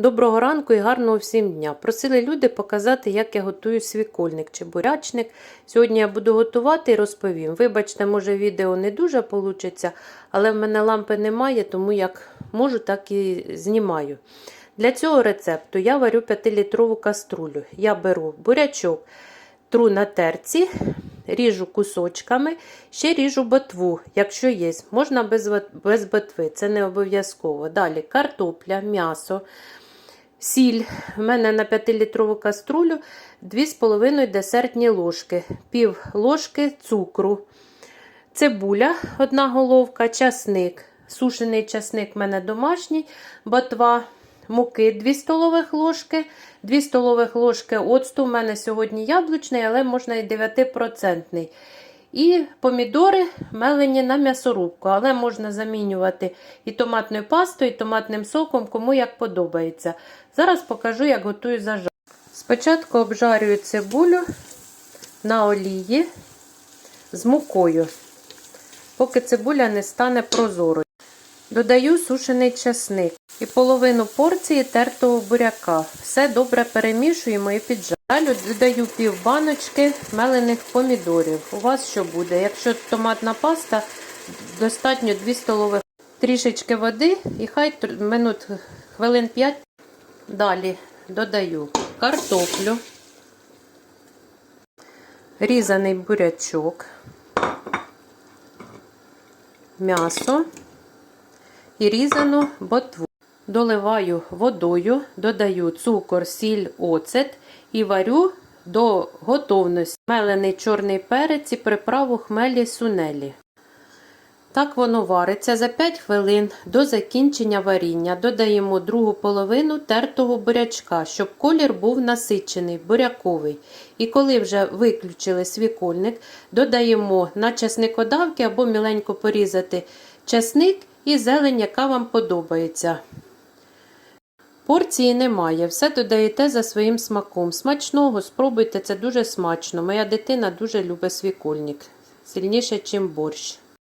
Доброго ранку і гарного всім дня. Просили люди показати, як я готую свікольник чи бурячник. Сьогодні я буду готувати і розповім. Вибачте, може відео не дуже вийде, але в мене лампи немає, тому як можу, так і знімаю. Для цього рецепту я варю 5-літрову каструлю. Я беру бурячок, тру на терці, ріжу кусочками, ще ріжу ботву, якщо є. Можна без, ботви, це не обов'язково. Далі картопля, м'ясо, сіль. У мене на 5-літрову каструлю 2,5 десертні ложки, пів ложки цукру, цибуля, одна головка, часник. Сушений часник в мене домашній, ботва, муки 2 столових ложки, 2 столових ложки оцту. У мене сьогодні яблучний, але можна і 9%. І помідори мелені на м'ясорубку, але можна замінювати і томатною пастою, і томатним соком, кому як подобається. Зараз покажу, як готую зажарку. Спочатку обжарюю цибулю на олії з мукою, поки цибуля не стане прозорою. Додаю сушений часник і половину порції тертого буряка. Все добре перемішуємо і піджарюємо. Далі додаю пів баночки мелених помідорів. У вас що буде? Якщо томатна паста, достатньо 2 столових трішечки води і хай минут хвилин 5. Далі додаю картоплю, різаний бурячок, м'ясо і різану ботву. Доливаю водою, додаю цукор, сіль, оцет і варю до готовності. Мелений чорний перець і приправу хмелі сунелі. Так воно вариться за 5 хвилин до закінчення варіння. Додаємо другу половину тертого бурячка, щоб колір був насичений, буряковий. І коли вже виключили свікольник, додаємо на чесникодавки або міленько порізати чесник і зелень, яка вам подобається. Порції немає, все додаєте за своїм смаком. Смачного, спробуйте, це дуже смачно. Моя дитина дуже любить свікольник. Сильніше, ніж борщ.